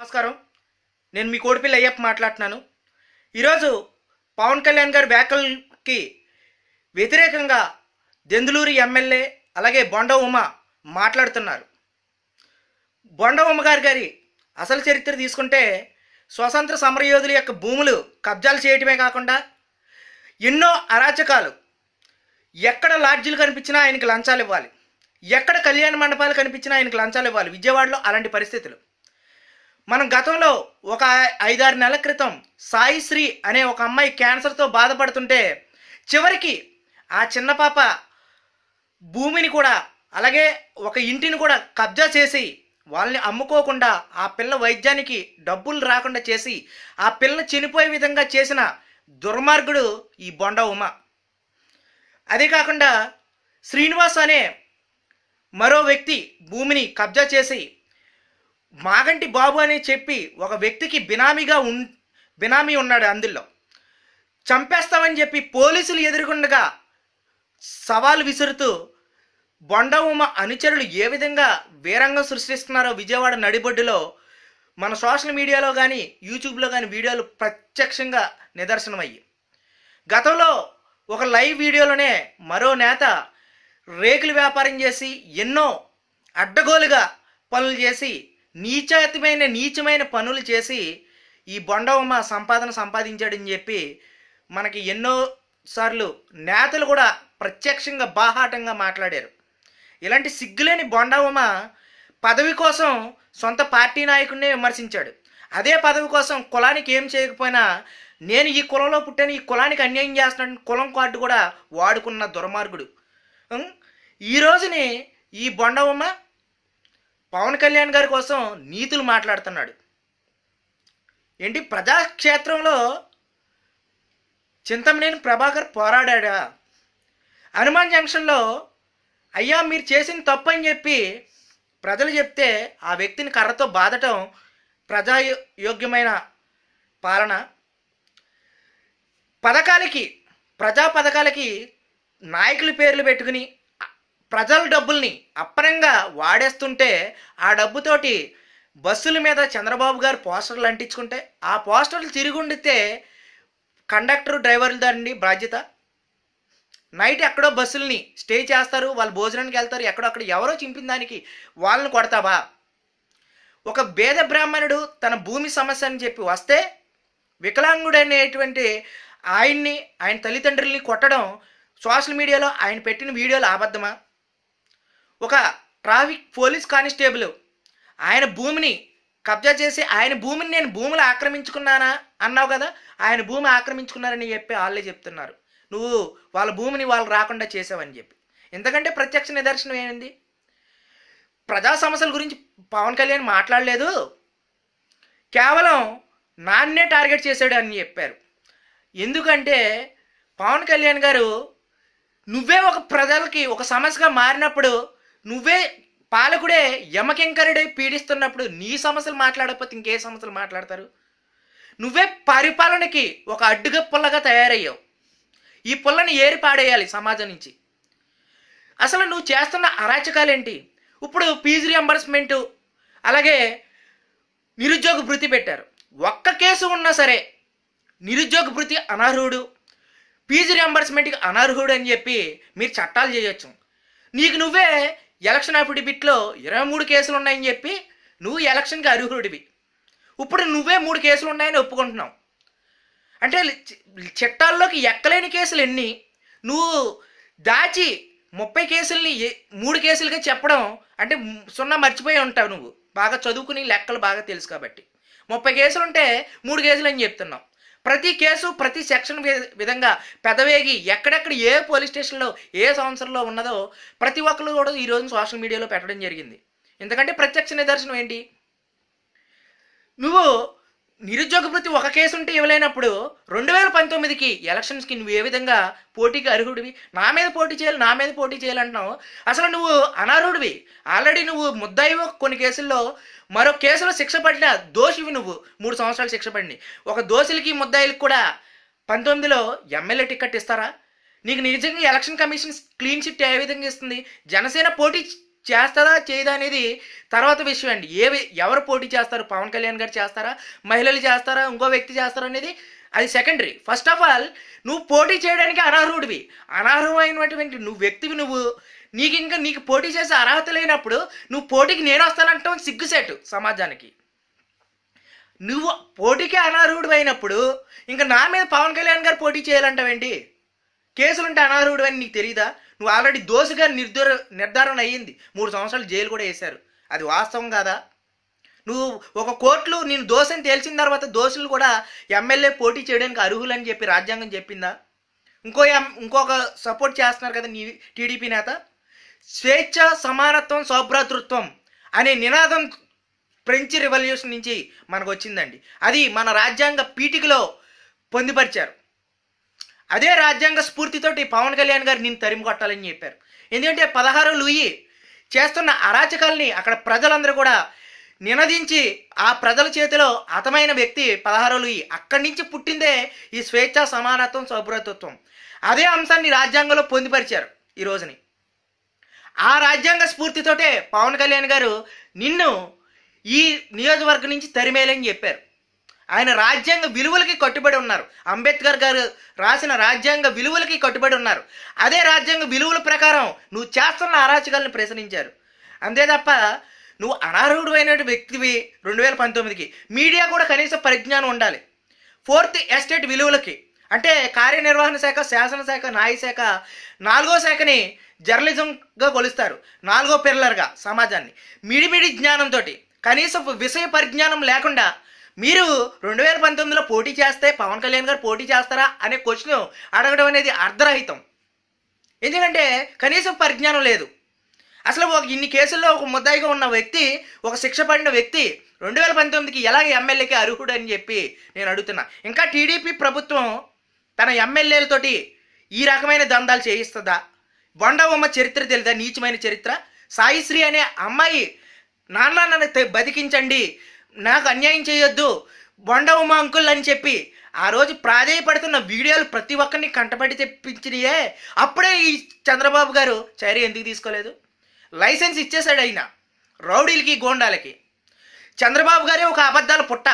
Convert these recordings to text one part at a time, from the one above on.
నమస్కారం. నేను మీ కోడిపిల్ల అయ్యప్ప మాట్లాడుతున్నాను. ఈరోజు పవన్ కళ్యాణ్ గారి వ్యాఖ్యలకి వ్యతిరేకంగా దెందులూరి ఎమ్మెల్యే అలాగే బొండ ఉమ మాట్లాడుతున్నారు. బొండ ఉమ గారి గారి అసలు చరిత్ర తీసుకుంటే స్వతంత్ర సమరయోధుల యొక్క భూములు కబ్జాలు చేయటమే కాకుండా ఎన్నో అరాచకాలు. ఎక్కడ లాడ్జీలు కనిపించినా ఆయనకి లంచాలు ఇవ్వాలి. ఎక్కడ కళ్యాణ మండపాలు కనిపించినా ఆయనకి లంచాలు ఇవ్వాలి. విజయవాడలో అలాంటి పరిస్థితులు. మనం గతంలో ఒక ఐదారు నెలల క్రితం సాయిశ్రీ అనే ఒక అమ్మాయి క్యాన్సర్తో బాధపడుతుంటే చివరికి ఆ చిన్న పాప భూమిని కూడా అలాగే ఒక ఇంటిని కూడా కబ్జా చేసి వాళ్ళని అమ్ముకోకుండా ఆ పిల్ల వైద్యానికి డబ్బులు రాకుండా చేసి ఆ పిల్ల చనిపోయే విధంగా చేసిన దుర్మార్గుడు ఈ బొండ ఉమ. అదే కాకుండా శ్రీనివాస్ అనే మరో వ్యక్తి భూమిని కబ్జా చేసి మాగంటి బాబు అని చెప్పి ఒక వ్యక్తికి బినామీగా ఉన్ బినామీ ఉన్నాడు అందులో. చంపేస్తామని చెప్పి పోలీసులు ఎదుర్కొండగా సవాలు విసురుతూ బొండవుమ అనుచరులు ఏ విధంగా వీరంగం సృష్టిస్తున్నారో విజయవాడ నడిబొడ్డులో మన సోషల్ మీడియాలో కానీ యూట్యూబ్లో కానీ వీడియోలు ప్రత్యక్షంగా నిదర్శనమయ్యి. గతంలో ఒక లైవ్ వీడియోలోనే మరో నేత రేకులు వ్యాపారం చేసి ఎన్నో అడ్డగోలుగా పనులు చేసి నీచమైన నీచమైన పనులు చేసి ఈ బొండవమ్మ సంపాదన సంపాదించాడని చెప్పి మనకి ఎన్నో సార్లు నేతలు కూడా ప్రత్యక్షంగా బాహాటంగా మాట్లాడారు. ఇలాంటి సిగ్గులేని బొండవమ్మ పదవి కోసం సొంత పార్టీ నాయకుడినే విమర్శించాడు. అదే పదవి కోసం కులానికి ఏం చేయకపోయినా నేను ఈ కులంలో పుట్టాను ఈ కులానికి అన్యాయం చేస్తున్నాను కులం కార్డు కూడా వాడుకున్న దుర్మార్గుడు. ఈ రోజుని ఈ బొండవమ్మ పవన్ కళ్యాణ్ గారి కోసం నీతులు మాట్లాడుతున్నాడు. ఏంటి? ప్రజాక్షేత్రంలో చింతమనేని ప్రభాకర్ పోరాడా హనుమాన్ జంక్షన్లో అయ్యా మీరు చేసిన తప్పు అని చెప్పి ప్రజలు చెప్తే ఆ వ్యక్తిని కర్రతో బాధటం ప్రజాయోగ్యమైన పాలన. పథకాలకి ప్రజా పథకాలకి నాయకుల పేర్లు పెట్టుకుని ప్రజల డబ్బుల్ని అప్పనంగా వాడేస్తుంటే ఆ డబ్బుతోటి బస్సుల మీద చంద్రబాబు గారు పోస్టర్లు అంటించుకుంటే ఆ పోస్టర్లు తిరిగుండితే కండక్టర్ డ్రైవర్లు దాన్ని బాధ్యత? నైట్ ఎక్కడో బస్సుల్ని స్టే చేస్తారు వాళ్ళు భోజనానికి వెళ్తారు ఎక్కడో అక్కడ ఎవరో చింపిన దానికి వాళ్ళని కొడతావా? ఒక భేద బ్రాహ్మణుడు తన భూమి సమస్య అని చెప్పి వస్తే వికలాంగుడనేటువంటి ఆయన్ని ఆయన తల్లిదండ్రుల్ని కొట్టడం సోషల్ మీడియాలో ఆయన పెట్టిన వీడియోలు అబద్ధమా? ఒక ట్రాఫిక్ పోలీస్ కానిస్టేబుల్. ఆయన భూమిని కబ్జా చేసి ఆయన భూమిని నేను భూములు ఆక్రమించుకున్నానా అన్నావు కదా? ఆయన భూమి ఆక్రమించుకున్నారని చెప్పి వాళ్ళే చెప్తున్నారు. నువ్వు వాళ్ళ భూమిని వాళ్ళు రాకుండా చేసావని చెప్పి. ఎందుకంటే ప్రత్యక్ష నిదర్శనం ఏమైంది ప్రజా సమస్యల గురించి పవన్ కళ్యాణ్ మాట్లాడలేదు. కేవలం నాన్నే టార్గెట్ చేశాడు అని చెప్పారు. ఎందుకంటే పవన్ కళ్యాణ్ గారు నువ్వే ఒక ప్రజలకి ఒక సమస్యగా మారినప్పుడు నువ్వే పాలకుడే యమకెంకరుడే పీడిస్తున్నప్పుడు నీ సమస్యలు మాట్లాడకపోతే ఇంకే సమస్యలు మాట్లాడతారు? నువ్వే పరిపాలనకి ఒక అడ్డుగా పుల్లగా తయారయ్యావు. ఈ పుల్లని ఏరి పాడేయాలి సమాజం నుంచి. అసలు నువ్వు చేస్తున్న అరాచకాలేంటి? ఇప్పుడు ఫీజు రియంబర్స్మెంటు అలాగే నిరుద్యోగ భృతి పెట్టారు. ఒక్క కేసు ఉన్నా సరే నిరుద్యోగ భృతి అనర్హుడు. ఫీజు రియంబర్స్మెంట్కి అనర్హుడు అని చెప్పి మీరు చట్టాలు చేయొచ్చు. నీకు నువ్వే ఎలక్షన్ అఫిడవిట్లో ఇరవై మూడు కేసులు ఉన్నాయని చెప్పి నువ్వు ఎలక్షన్కి అర్హుడివి. ఇప్పుడు నువ్వే మూడు కేసులు ఉన్నాయని ఒప్పుకుంటున్నావు. అంటే చట్టాల్లోకి ఎక్కలేని కేసులు ఎన్ని? నువ్వు దాచి ముప్పై కేసుల్ని ఏ- మూడు కేసులుగా చెప్పడం అంటే సున్నా మర్చిపోయి ఉంటావు నువ్వు. బాగా చదువుకుని లెక్కలు బాగా తెలుసు కాబట్టి. ముప్పై కేసులు ఉంటే మూడు కేసులు అని చెప్తున్నావు. ప్రతి కేసు ప్రతి సెక్షన్ వి- విధంగా పెదవేగి ఎక్కడెక్కడ ఏ పోలీస్ స్టేషన్లో ఏ సంవత్సరంలో ఉన్నదో ప్రతి ఒక్కరు కూడా ఈరోజు సోషల్ మీడియాలో పెట్టడం జరిగింది. ఎందుకంటే ప్రత్యక్ష నిదర్శనం ఏంటి? నువ్వు నిరుద్యోగ వృత్తి ఒక కేసు ఉంటే ఇవ్వలేనప్పుడు రెండు వేల పంతొమ్మిదికి ఎలక్షన్స్కి నువ్వు ఏ విధంగా పోటీకి అర్హుడివి? నా మీద పోటీ చేయాలి నా మీద పోటీ చేయాలంటున్నావు అసలు నువ్వు అనర్హుడివి. ఆల్రెడీ నువ్వు ముద్దాయి కొన్ని కేసుల్లో మరో కేసులో శిక్ష పడిన దోషివి నువ్వు. మూడు సంవత్సరాలు శిక్ష పడిని ఒక దోషులకి ముద్దాయిలకు కూడా పంతొమ్మిదిలో ఎమ్మెల్యే టికెట్ ఇస్తారా? నీకు నిజంగా ఎలక్షన్ కమిషన్ క్లీన్ చిట్ ఏ విధంగా ఇస్తుంది? జనసేన పోటీ చేస్తారా చేయదా అనేది తర్వాత విషయం అండి. ఏ ఎవరు పోటీ చేస్తారు? పవన్ కళ్యాణ్ గారు చేస్తారా? మహిళలు చేస్తారా? ఇంకో వ్యక్తి చేస్తారా అనేది అది సెకండరీ ఫస్ట్ ఆఫ్ ఆల్ నువ్వు పోటీ చేయడానికి అనర్హుడివి. అనర్హమైనటువంటి నువ్వు వ్యక్తివి నువ్వు. నీకు ఇంకా నీకు పోటీ చేసే అర్హత లేనప్పుడు నువ్వు పోటీకి నేను వస్తానంటాం సిగ్గుసేటు సమాజానికి. నువ్వు పోటీకి అనర్హుడు అయినప్పుడు ఇంకా నా మీద పవన్ కళ్యాణ్ గారు పోటీ చేయాలంటావేంటి? కేసులుంటే అనర్హుడు అని నీకు తెలియదా ఆల్రెడీ దోషిగా నిర్ధార నిర్ధారణ అయ్యింది. మూడు సంవత్సరాలు జైలు కూడా వేశారు. అది వాస్తవం కాదా? నువ్వు ఒక కోర్టులు నేను దోషని తేల్చిన తర్వాత దోషులు కూడా ఎమ్మెల్యే పోటీ చేయడానికి అర్హులని చెప్పి రాజ్యాంగం చెప్పిందా? ఇంకో ఎం- ఇంకొక సపోర్ట్ చేస్తున్నారు కదా నీ టీడీపీ నేత? స్వేచ్ఛ సమానత్వం సౌభ్రాతృత్వం అనే నినాదం ఫ్రెంచ్ రెవల్యూషన్ నుంచి మనకు వచ్చిందండి. అది మన రాజ్యాంగ పీఠికలో పొందుపరిచారు. అదే రాజ్యాంగ స్ఫూర్తితోటి పవన్ కళ్యాణ్ గారు నేను తరిమి కొట్టాలని చెప్పారు. ఎందుకంటే పదహారు లూయి చేస్తున్న అరాచకాల్ని అక్కడ ప్రజలందరూ కూడా నినదించి ఆ ప్రజల చేతిలో హతమైన వ్యక్తి పదహారు లూయి అక్కడి నుంచి పుట్టిందే ఈ స్వేచ్ఛ సమానత్వం సౌభ్రతత్వం. అదే అంశాన్ని రాజ్యాంగంలో పొందుపరిచారు ఈ రోజుని. ఆ రాజ్యాంగ స్ఫూర్తితోటే పవన్ కళ్యాణ్ గారు నిన్ను ఈ నియోజకవర్గం నుంచి తరిమేలని చెప్పారు. ఆయన రాజ్యాంగ విలువలకి కట్టుబడి ఉన్నారు. అంబేద్కర్ గారు రాసిన రాజ్యాంగ విలువలకి కట్టుబడి ఉన్నారు. అదే రాజ్యాంగ విలువల ప్రకారం నువ్వు చేస్తున్న అరాచకాలను ప్రశ్నించారు. అంతే తప్ప నువ్వు అనర్హుడు అయిన వ్యక్తివి రెండు వేల పంతొమ్మిదికి. మీడియా కూడా కనీస పరిజ్ఞానం ఉండాలి. ఫోర్త్ ఎస్టేట్ విలువలకి. అంటే కార్యనిర్వహణ శాఖ శాసనశాఖ న్యాయశాఖ నాలుగో శాఖని జర్నలిజంగా కొలుస్తారు. నాలుగో పిల్లర్గా సమాజాన్ని. మిడిమిడి జ్ఞానంతో కనీసం విషయ పరిజ్ఞానం లేకుండా మీరు రెండు వేల పంతొమ్మిదిలో పోటీ చేస్తే పవన్ కళ్యాణ్ గారు పోటీ చేస్తారా అనే క్వశ్చన్ అడగడం అనేది అర్ధరహితం. ఎందుకంటే కనీసం పరిజ్ఞానం లేదు. అసలు ఒక ఇన్ని కేసుల్లో ఒక ముద్దాయిగా ఉన్న వ్యక్తి ఒక శిక్ష పడిన వ్యక్తి రెండు వేల పంతొమ్మిదికి ఎలాగ ఎమ్మెల్యేకి అర్హుడు అని చెప్పి నేను అడుగుతున్నా. ఇంకా టీడీపీ ప్రభుత్వం తన ఎమ్మెల్యేలతోటి ఈ రకమైన దందాలు చేయిస్తుందా? బొండవమ్మ చరిత్ర తెలుదా? నీచమైన చరిత్ర? సాయిశ్రీ అనే అమ్మాయి నాన్న నన్ను బతికించండి నాకు అన్యాయం చేయొద్దు. బొండవమ్మ అంకుల్ అని చెప్పి ఆ రోజు ప్రాధేయపడుతున్న వీడియోలు ప్రతి ఒక్కరిని కంటపడి తెప్పించినయే. అప్పుడే ఈ చంద్రబాబు గారు చైరీ ఎందుకు తీసుకోలేదు? లైసెన్స్ ఇచ్చేశాడు ఆయన రౌడీలకి గోండాలకి. చంద్రబాబు గారే ఒక అబద్ధాల పుట్ట.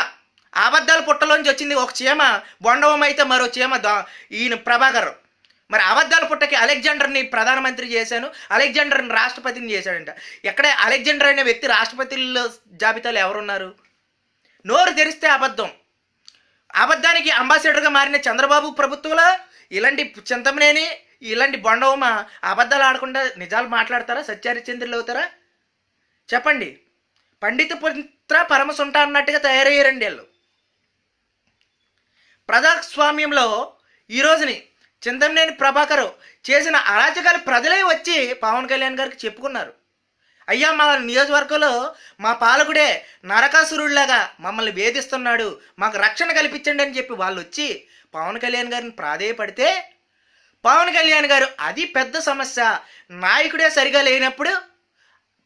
అబద్ధాల పుట్టలోంచి వచ్చింది ఒక చీమ బొండవం అయితే మరో చీమ దా- ఈయన ప్రభాకర్. మరి అబద్ధాల పుట్టకి అలెగ్జాండర్ని ప్రధానమంత్రి చేశాను అలెగ్జాండర్ని రాష్ట్రపతిని చేశాడంట. ఎక్కడే అలెగ్జాండర్ అనే వ్యక్తి రాష్ట్రపతిలో జాబితాలో ఎవరున్నారు? నోరు తెరిస్తే అబద్ధం. అబద్ధానికి అంబాసిడర్గా మారిన చంద్రబాబు ప్రభుత్వంలో ఇలాంటి చింతమనేని ఇలాంటి బొండవమ అబద్ధాలు ఆడకుండా నిజాలు మాట్లాడతారా? సత్యహరిచంద్రులు అవుతారా? చెప్పండి. పండిత పుత్ర పరమసుంట అన్నట్టుగా తయారయ్యారండి వీళ్ళు. ప్రజాస్వామ్యంలో ఈ రోజుని చింతమనేని ప్రభాకరు చేసిన అరాచకాలు ప్రజలే వచ్చి పవన్ కళ్యాణ్ గారికి చెప్పుకున్నారు. అయ్యా మా నియోజకవర్గంలో మా పాలకుడే నరకాసురుడిలాగా మమ్మల్ని వేధిస్తున్నాడు. మాకు రక్షణ కల్పించండి అని చెప్పి వాళ్ళు వచ్చి పవన్ కళ్యాణ్ గారిని ప్రాధేయపడితే పవన్ కళ్యాణ్ గారు అది పెద్ద సమస్య. నాయకుడే సరిగా లేనప్పుడు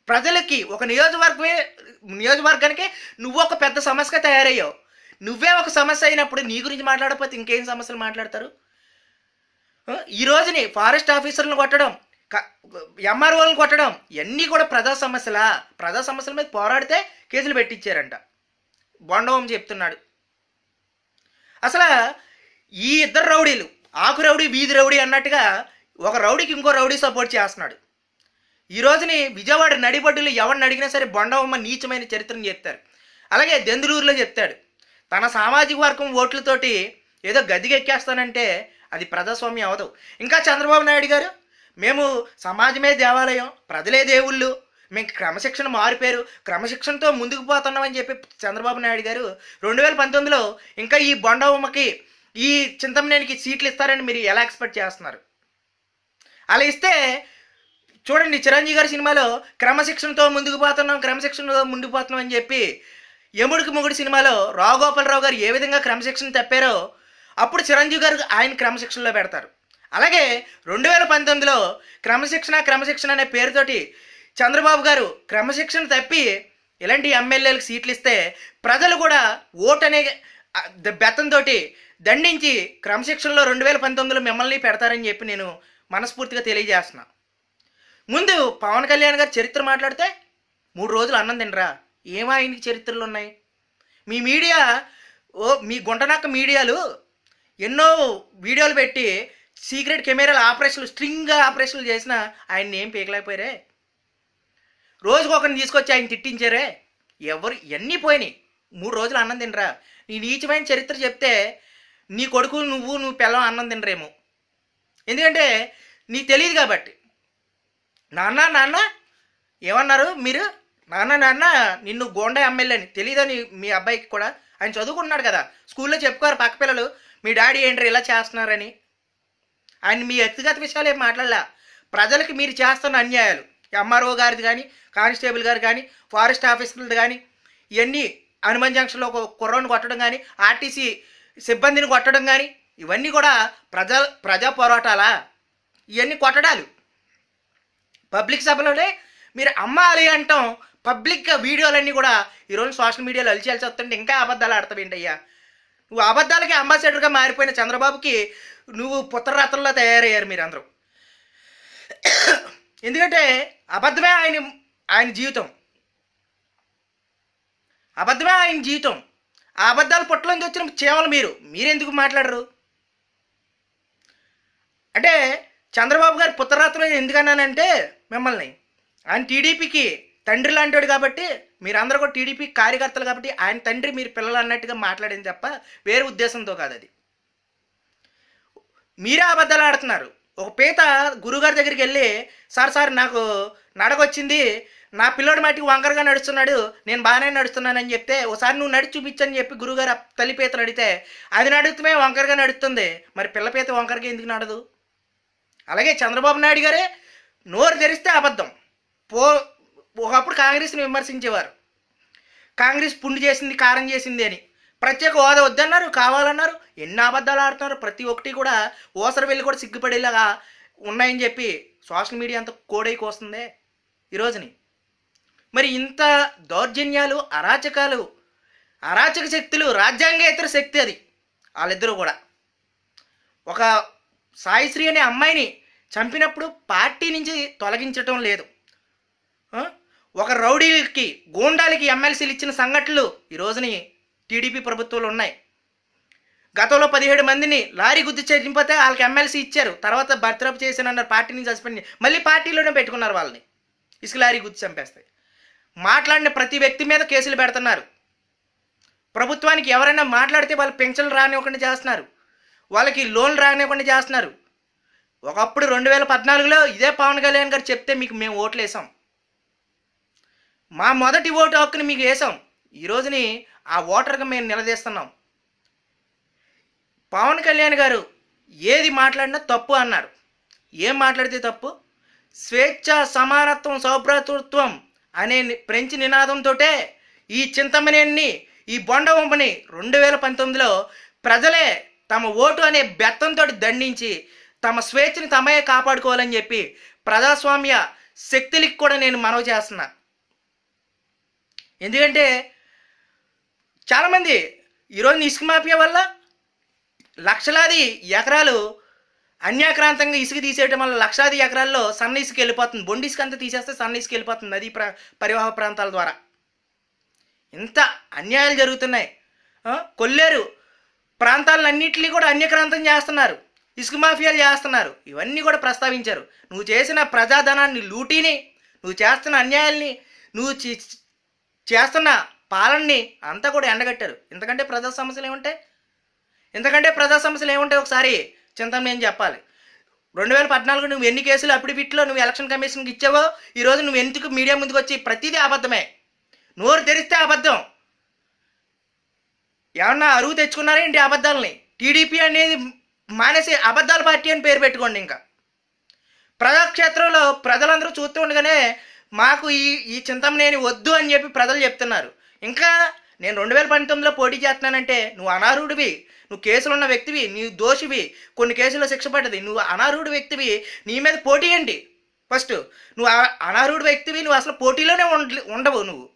ప్రజలకి ఒక నియోజకవర్గమే నియోజకవర్గానికి నువ్వు ఒక పెద్ద సమస్యగా తయారయ్యావు. నువ్వే ఒక సమస్య అయినప్పుడు నీ గురించి మాట్లాడకపోతే ఇంకేం సమస్యలు మాట్లాడతారు? ఈ రోజుని ఫారెస్ట్ ఆఫీసర్లను కొట్టడం ఎంఆర్ఓలను కొట్టడం ఇవన్నీ కూడా ప్రజా సమస్యల? ప్రజా సమస్యల మీద పోరాడితే కేసులు పెట్టించారంట. బొండవం చెప్తున్నాడు. అసలు ఈ ఇద్దరు రౌడీలు ఆకు రౌడీ వీధి రౌడీ అన్నట్టుగా ఒక రౌడీకి ఇంకో రౌడీ సపోర్ట్ చేస్తున్నాడు. ఈ రోజుని విజయవాడ నడిబడ్డులు ఎవరిని అడిగినా సరే బొండవమ్మ నీచమైన చరిత్రను చెప్తారు. అలాగే దెందులూరులో చెప్తాడు. తన సామాజిక వర్గం ఓట్లతోటి ఏదో గదిగెక్కేస్తానంటే అది ప్రజాస్వామ్యం అవదు. ఇంకా చంద్రబాబు నాయుడు గారు? మేము సమాజమే దేవాలయం ప్రజలే దేవుళ్ళు. మేము క్రమశిక్షణ మారిపోయారు. క్రమశిక్షణతో ముందుకు పోతున్నామని చెప్పి చంద్రబాబు నాయుడు గారు రెండు వేల పంతొమ్మిదిలో ఇంకా ఈ బొండవమ్మకి ఈ చింతమనేనికి సీట్లు ఇస్తారని మీరు ఎలా ఎక్స్పెక్ట్ చేస్తున్నారు? అలా ఇస్తే చూడండి చిరంజీవి గారి సినిమాలో క్రమశిక్షణతో ముందుకు పోతున్నాం క్రమశిక్షణతో ముందుకు పోతున్నాం అని చెప్పి యముడికి ముగుడు సినిమాలో రావుగోపాలరావు గారు ఏ విధంగా క్రమశిక్షణ తప్పారో అప్పుడు చిరంజీవి గారు ఆయన క్రమశిక్షణలో పెడతారు. అలాగే రెండు వేల పంతొమ్మిదిలో క్రమశిక్షణ క్రమశిక్షణ అనే పేరుతోటి చంద్రబాబు గారు క్రమశిక్షణ తప్పి ఇలాంటి ఎమ్మెల్యేలకు సీట్లు ఇస్తే ప్రజలు కూడా ఓట్ అనే బెత్తంతో ద- దండించి క్రమశిక్షణలో రెండు వేల పంతొమ్మిదిలో మిమ్మల్ని పెడతారని చెప్పి నేను మనస్ఫూర్తిగా తెలియజేస్తున్నా. ముందు పవన్ కళ్యాణ్ గారి చరిత్ర మాట్లాడితే మూడు రోజులు అన్నం తినరా? ఏమో ఆయనకి చరిత్రలు ఉన్నాయి? మీ మీడియా ఓ మీ గుంటనక్క మీడియాలు ఎన్నో వీడియోలు పెట్టి సీక్రెట్ కెమెరాల ఆపరేషన్లు స్ట్రింగ్ ఆపరేషన్లు చేసినా ఆయన్ని ఏం పీకలేకపోయారే? రోజుకు ఒకరిని తీసుకొచ్చి ఆయన తిట్టించారే? ఎవరు? ఎన్ని పోయినాయి? మూడు రోజులు అన్నం తినరా? నీ నీచమైన చరిత్ర చెప్తే నీ కొడుకు నువ్వు నువ్వు పిల్లం అన్నం తినరేమో. ఎందుకంటే నీకు తెలియదు కాబట్టి. నాన్న నాన్న ఏమన్నారు మీరు? నాన్న నాన్న నిన్ను గోండా ఎమ్మెల్యేని తెలియదని మీ అబ్బాయికి కూడా? ఆయన చదువుకున్నాడు కదా. స్కూల్లో చెప్పుకోరు పక్క పిల్లలు. మీ డాడీ ఏంటి ఇలా చేస్తున్నారని. అండ్ మీ వ్యక్తిగత విషయాలు ఏం మాట్లాడలే. ప్రజలకు మీరు చేస్తున్న అన్యాయాలు ఎంఆర్ఓ గారిది కానీ కానిస్టేబుల్ గారు కానీ ఫారెస్ట్ ఆఫీసర్లది కానీ ఇవన్నీ హనుమాన్ జంక్షన్లో ఒక కుర్రోని కొట్టడం కానీ ఆర్టీసీ సిబ్బందిని కొట్టడం కానీ ఇవన్నీ కూడా ప్రజా ప్రజా పోరాటాలా? ఇవన్నీ కొట్టడాలు. పబ్లిక్ సభలోనే మీరు అమ్మాలి అంటాం. పబ్లిక్గా వీడియోలన్నీ కూడా ఈరోజు సోషల్ మీడియాలో అలిచేయాల్సి వస్తుంటే ఇంకా అబద్ధాలు ఆడతావేంటి అయ్యా నువ్వు అబద్ధాలకి అంబాసిడర్గా మారిపోయిన చంద్రబాబుకి నువ్వు పుత్రరత్నంలో తయారయ్యారు మీరు అందరూ ఎందుకంటే అబద్ధమే ఆయన ఆయన జీవితం. అబద్ధమే ఆయన జీవితం. ఆ అబద్ధాలు పొట్టలోంచి వచ్చిన చేమలు మీరు. మీరెందుకు మాట్లాడరు? అంటే చంద్రబాబు గారి పుత్రరత్నం ఎందుకన్నానంటే మిమ్మల్ని. ఆయన టీడీపీకి తండ్రి లాంటివాడు కాబట్టి మీరందరూ కూడా టీడీపీ కార్యకర్తలు కాబట్టి ఆయన తండ్రి మీరు పిల్లలు అన్నట్టుగా మాట్లాడింది తప్ప వేరే ఉద్దేశంతో కాదు అది. మీరే అబద్ధాలు ఆడుతున్నారు. ఒక పీత గురుగారి దగ్గరికి వెళ్ళి సార్ సార్ నాకు నడకొచ్చింది నా పిల్లోడు మాటికి వంకరగా నడుస్తున్నాడు. నేను బాగానే నడుస్తున్నానని చెప్తే ఒకసారి నువ్వు నడిచి చూపించని చెప్పి గురుగారు తల్లి పీతను అడిగితే అది నడుస్తుమే వంకరగా నడుస్తుంది. మరి పిల్ల పీత వంకరగా ఎందుకు నడదు? అలాగే చంద్రబాబు నాయుడు గారే నోరు తెరిస్తే అబద్ధం. పో ఒకప్పుడు కాంగ్రెస్ని విమర్శించేవారు. కాంగ్రెస్ పుండు చేసింది కారం చేసింది అని. ప్రత్యేక హోదా వద్దన్నారు కావాలన్నారు ఎన్ని అబద్ధాలు ఆడుతున్నారు ప్రతి ఒక్కటి కూడా ఓసర వెళ్ళి కూడా సిగ్గుపడేలాగా ఉన్నాయని చెప్పి సోషల్ మీడియా అంత కోడై వస్తుందే ఈ రోజుని. మరి ఇంత దౌర్జన్యాలు అరాచకాలు అరాచక శక్తులు రాజ్యాంగేతర శక్తి అది వాళ్ళిద్దరూ కూడా. ఒక సాయిశ్రీ అనే అమ్మాయిని చంపినప్పుడు పార్టీ నుంచి తొలగించటం లేదు. ఒక రౌడీలకి గూండాలకి ఎమ్మెల్సీలు ఇచ్చిన సంఘటనలు ఈ రోజుని టీడీపీ ప్రభుత్వంలో ఉన్నాయి. గతంలో పదిహేడు మందిని లారీ గుద్ది చనిపోతే వాళ్ళకి ఎమ్మెల్సీ ఇచ్చారు. తర్వాత భర్తరపు చేశానన్నారు పార్టీని నుంచి సస్పెండ్ మళ్ళీ పార్టీలోనే పెట్టుకున్నారు వాళ్ళని. ఇసుక లారీ గుద్ది చంపేస్తాయి మాట్లాడిన ప్రతి వ్యక్తి మీద కేసులు పెడుతున్నారు. ప్రభుత్వానికి ఎవరైనా మాట్లాడితే వాళ్ళు పెన్షన్లు రానివ్వకుండా చేస్తున్నారు. వాళ్ళకి లోన్లు రానివ్వకుండా చేస్తున్నారు. ఒకప్పుడు రెండు వేల పద్నాలుగులో ఇదే పవన్ కళ్యాణ్ గారు చెప్తే మీకు మేము ఓట్లు వేసాం మా మొదటి ఓటు హక్కుని మీకు వేసాం ఈ రోజుని ఆ ఓటర్గా మేము నిలదీస్తున్నాం. పవన్ కళ్యాణ్ గారు ఏది మాట్లాడినా తప్పు అన్నారు. ఏం మాట్లాడితే తప్పు? స్వేచ్ఛ సమానత్వం సౌభ్రాతృత్వం అనే ఫ్రెంచ్ నినాదంతో ఈ చింతమనేని ఈ బొండవంపని రెండు వేల పంతొమ్మిదిలో ప్రజలే తమ ఓటు అనే బెత్తంతో దండించి తమ స్వేచ్ఛని తమే కాపాడుకోవాలని చెప్పి ప్రజాస్వామ్య శక్తులకు కూడా నేను మనవి చేస్తున్నాను ఎందుకంటే చాలామంది ఈరోజు ఇసుక మాఫియా వల్ల లక్షలాది ఎకరాలు అన్యాక్రాంతంగా ఇసుక తీసేయడం వల్ల లక్షలాది ఎకరాల్లో సన్న ఇసుక వెళ్ళిపోతుంది. బొండి ఇసుక అంతా తీసేస్తే సన్న ఇసుక వెళ్ళిపోతుంది నదీ ప్ర పరివాహ ప్రాంతాల ద్వారా. ఇంత అన్యాయాలు జరుగుతున్నాయి. కొల్లేరు ప్రాంతాలన్నింటినీ కూడా అన్యక్రాంతం చేస్తున్నారు. ఇసుక మాఫియాలు చేస్తున్నారు. ఇవన్నీ కూడా ప్రస్తావించారు. నువ్వు చేసిన ప్రజాధనాన్ని లూటీని నువ్వు చేస్తున్న అన్యాయాల్ని నువ్వు చేస్తున్న పాలనని అంతా కూడా ఎండగట్టారు. ఎందుకంటే ప్రజా సమస్యలు ఏముంటాయి ఎందుకంటే ప్రజా సమస్యలు ఏముంటాయి ఒకసారి చింతమనేని చెప్పాలి. రెండు వేల పద్నాలుగు నువ్వు ఎన్ని కేసులు అప్పుడు అఫిడవిట్లో నువ్వు ఎలక్షన్ కమిషన్కి ఇచ్చావో ఈరోజు నువ్వు ఎందుకు మీడియా ముందుకు వచ్చి ప్రతిదీ అబద్ధమే. నోరు తెరిస్తే అబద్ధం. ఏమన్నా అరువు తెచ్చుకున్నారా ఏంటి అబద్ధాలని? టీడీపీ అనేది మానేసి అబద్ధాల పార్టీ అని పేరు పెట్టుకోండి ఇంకా. ప్రజాక్షేత్రంలో ప్రజలందరూ చూస్తూ ఉండగానే మాకు ఈ ఈ చింతమనేని వద్దు అని చెప్పి ప్రజలు చెప్తున్నారు. ఇంకా నేను రెండు వేల పంతొమ్మిదిలో పోటీ చేస్తున్నానంటే నువ్వు అనారుడివి నువ్వు కేసులు ఉన్న వ్యక్తివి నీవు దోషివి కొన్ని కేసుల్లో శిక్ష పడ్డది. నువ్వు అనారుడు వ్యక్తివి నీ మీద పోటీ అండి ఫస్ట్ నువ్వు ఆ- అనారుడు వ్యక్తివి నువ్వు అసలు పోటీలోనే ఉండ ఉండవు నువ్వు.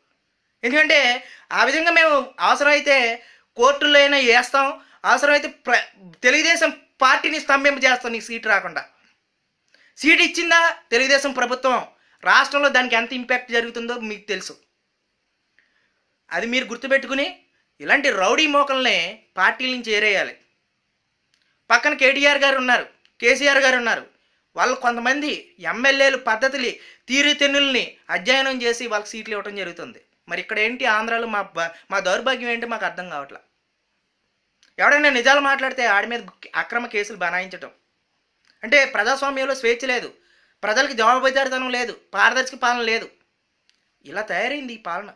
ఎందుకంటే ఆ విధంగా మేము అవసరమైతే కోర్టుల్లో అయినా వేస్తాం. అవసరమైతే ప్ర తెలుగుదేశం పార్టీని స్తంభింపజేస్తాం. నీకు సీటు రాకుండా. సీట్ ఇచ్చిందా? తెలుగుదేశం ప్రభుత్వం. రాష్ట్రంలో దానికి ఎంత ఇంపాక్ట్ జరుగుతుందో మీకు తెలుసు. అది మీరు గుర్తుపెట్టుకుని ఇలాంటి రౌడీ మోకల్ని పార్టీల నుంచి ఏరేయాలి. పక్కన కేటీఆర్ గారు ఉన్నారు కేసీఆర్ గారు ఉన్నారు. వాళ్ళు కొంతమంది ఎమ్మెల్యేలు పద్ధతులు తీరుతెన్నుల్ని అధ్యయనం చేసి వాళ్ళకి సీట్లు ఇవ్వడం జరుగుతుంది. మరి ఇక్కడ ఏంటి ఆంధ్రాలో మా మా దౌర్భాగ్యం ఏంటి మాకు అర్థం కావట్లా? ఎవడైనా నిజాలు మాట్లాడితే ఆడి మీద అక్రమ కేసులు బనాయించటం. అంటే ప్రజాస్వామ్యంలో స్వేచ్ఛ లేదు. ప్రజలకు జవాబుదారితనం లేదు పారదర్శక పాలన లేదు. ఇలా తయారైంది ఈ పాలన.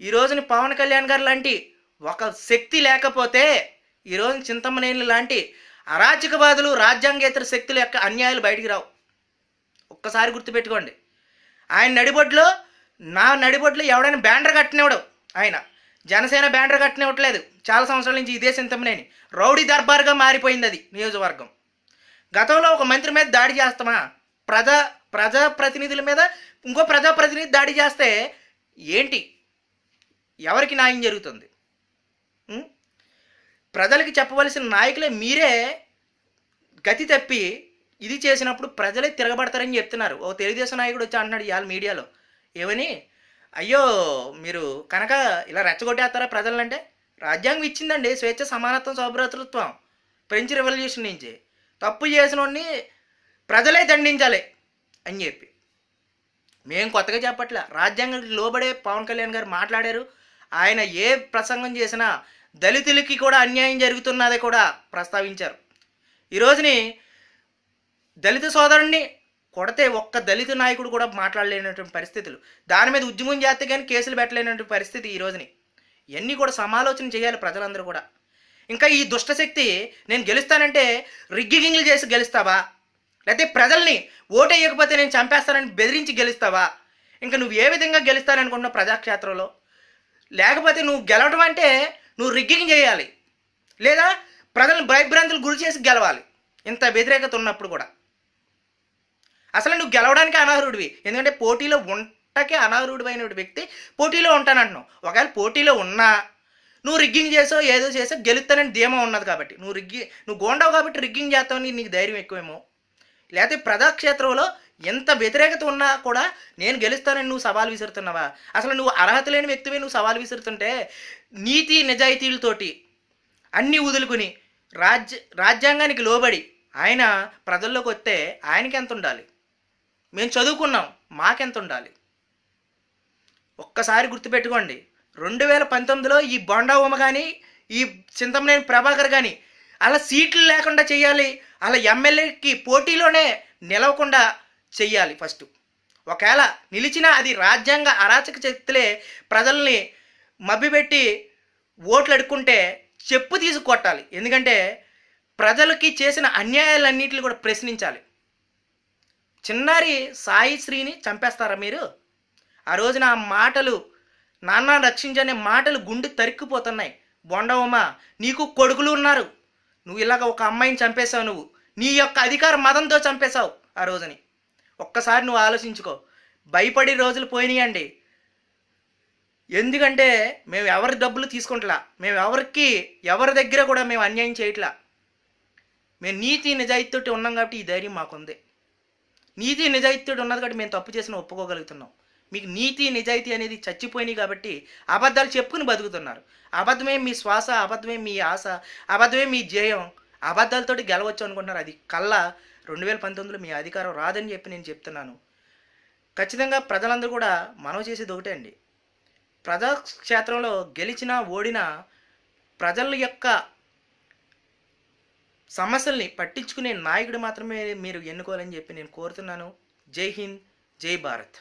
ఈ రోజున పవన్ కళ్యాణ్ గారు లాంటి ఒక శక్తి లేకపోతే ఈ చింతమనేని లాంటి అరాచకవాదులు రాజ్యాంగేతర శక్తుల యొక్క అన్యాయాలు బయటికి రావు. ఒక్కసారి గుర్తుపెట్టుకోండి. ఆయన నడిబొడ్లో నా నడిబొడ్లో ఎవడైనా బ్యానర్ కట్టినవడు ఆయన. జనసేన బ్యానర్ కట్టినవ్వట్లేదు చాలా సంవత్సరాల నుంచి ఇదే చింతమనేని రౌడీ దర్బార్గా మారిపోయింది అది నియోజకవర్గం. గతంలో ఒక మంత్రి మీద దాడి చేస్తామా? ప్రజా ప్రజాప్రతినిధుల మీద ఇంకో ప్రజాప్రతినిధి దాడి చేస్తే ఏంటి? ఎవరికి న్యాయం జరుగుతుంది? ప్రజలకి చెప్పవలసిన నాయకులే మీరే గతి తప్పి ఇది చేసినప్పుడు ప్రజలే తిరగబడతారని చెప్తున్నారు. ఓ తెలుగుదేశం నాయకుడు వచ్చి అంటున్నాడు ఇవాళ మీడియాలో. ఏమని? అయ్యో మీరు కనుక ఇలా రెచ్చగొట్టేస్తారా ప్రజలంటే రాజ్యాంగం ఇచ్చిందండి స్వేచ్ఛ సమానత్వం సౌభ్రతృత్వం ఫ్రెంచ్ రెవల్యూషన్ నుంచి. తప్పు చేసిన వాడిని ప్రజలే దండించాలి అని చెప్పి. మేము కొత్తగా చెప్పట్లే రాజ్యాంగానికి లోబడే పవన్ కళ్యాణ్ గారు మాట్లాడారు. ఆయన ఏ ప్రసంగం చేసినా దళితులకి కూడా అన్యాయం జరుగుతున్నది కూడా ప్రస్తావించారు. ఈరోజుని దళిత సోదరుణ్ణి కొడితే ఒక్క దళిత నాయకుడు కూడా మాట్లాడలేనటువంటి పరిస్థితులు. దాని మీద ఉద్యమం చేస్తే కానీ కేసులు పెట్టలేనటువంటి పరిస్థితి ఈ రోజుని. ఇవన్నీ కూడా సమాలోచన చేయాలి ప్రజలందరూ కూడా. ఇంకా ఈ దుష్టశక్తి నేను గెలుస్తానంటే రిగ్గింగ్లు చేసి గెలుస్తావా? లేకపోతే ప్రజల్ని ఓటేయకపోతే నేను చంపేస్తానని బెదిరించి గెలుస్తావా? ఇంకా నువ్వు ఏ విధంగా గెలుస్తాననుకుంటున్నావు ప్రజాక్షేత్రంలో? లేకపోతే నువ్వు గెలవడం అంటే నువ్వు రిగ్గింగ్ చేయాలి. లేదా ప్రజలను భయభ్రాంతులు గురి చేసి గెలవాలి. ఇంత వ్యతిరేకత ఉన్నప్పుడు కూడా. అసలు నువ్వు గెలవడానికి అనర్హుడివి. ఎందుకంటే పోటీలో ఉండకే అనర్హుడు అయిన వ్యక్తి పోటీలో ఉంటానంటున్నావు. ఒకవేళ పోటీలో ఉన్నా నువ్వు రిగ్గింగ్ చేసో ఏదో చేసో గెలుస్తానని ధీమా ఉన్నది కాబట్టి. నువ్వు రిగ్గి నువ్వు గోండావు కాబట్టి రిగ్గింగ్ చేస్తావని నీకు ధైర్యం ఎక్కువేమో. లేకపోతే ప్రజాక్షేత్రంలో ఎంత వ్యతిరేకత ఉన్నా కూడా నేను గెలుస్తానని నువ్వు సవాల్ విసురుతున్నావా? అసలు నువ్వు అర్హత లేని వ్యక్తివే నువ్వు సవాల్ విసురుతుంటే నీతి నిజాయితీలతోటి అన్నీ వదులుకుని రాజ్య రాజ్యాంగానికి లోబడి ఆయన ప్రజల్లోకి వస్తే ఆయనకి ఎంత ఉండాలి? మేము చదువుకున్నాం మాకెంత ఉండాలి? ఒక్కసారి గుర్తుపెట్టుకోండి. రెండు వేల పంతొమ్మిదిలో ఈ బొండా ఉమ కానీ ఈ చింతమనేని ప్రభాకర్ కానీ అలా సీట్లు లేకుండా చేయాలి అలా ఎమ్మెల్యేకి పోటీలోనే నిలవకుండా చెయ్యాలి ఫస్ట్. ఒకవేళ నిలిచినా అది రాజ్యాంగ అరాచక శక్తులే ప్రజల్ని మభ్యపెట్టి ఓట్లు అడుక్కుంటే చెప్పు తీసి కొట్టాలి. ఎందుకంటే ప్రజలకి చేసిన అన్యాయాలన్నింటిని కూడా ప్రశ్నించాలి. చిన్నారి సాయి శ్రీని చంపేస్తారా మీరు? ఆ రోజున ఆ మాటలు నాన్న రక్షించనే మాటలు గుండె తరిక్కుపోతున్నాయి. బొండవమ్మ నీకు కొడుకులు ఉన్నారు. నువ్వు ఇలాగ ఒక అమ్మాయిని చంపేశావు నువ్వు. నీ యొక్క అధికార మతంతో చంపేశావు ఆ రోజుని. ఒక్కసారి నువ్వు ఆలోచించుకో. భయపడి రోజులు పోయినాయండి. ఎందుకంటే మేము ఎవరి డబ్బులు తీసుకుంటలా? మేము ఎవరికి ఎవరి దగ్గర కూడా మేము అన్యాయం చేయట్లా? మేము నీతి నిజాయితీతో ఉన్నాం కాబట్టి ఈ ధైర్యం మాకుంది. నీతి నిజాయితీ ఉన్నది కాబట్టి మేము తప్పు చేసిన ఒప్పుకోగలుగుతున్నాం. మీకు నీతి నిజాయితీ అనేది చచ్చిపోయినాయి కాబట్టి అబద్ధాలు చెప్పుకుని బతుకుతున్నారు. అబద్ధమే మీ శ్వాస అబద్ధమే మీ ఆశ అబద్ధమే మీ జయం అబద్ధాలతోటి గెలవచ్చు అనుకుంటున్నారు. అది కల్లా రెండు వేల పంతొమ్మిదిలో మీ అధికారం రాదని చెప్పి నేను చెప్తున్నాను. ఖచ్చితంగా ప్రజలందరూ కూడా మనవి చేసేది ఒకటే అండి. ప్రజాక్షేత్రంలో గెలిచినా ఓడినా ప్రజల యొక్క సమస్యల్ని పట్టించుకునే నాయకుడు మాత్రమే మీరు ఎన్నుకోవాలని చెప్పి నేను కోరుతున్నాను. జై హింద్ జై భారత్.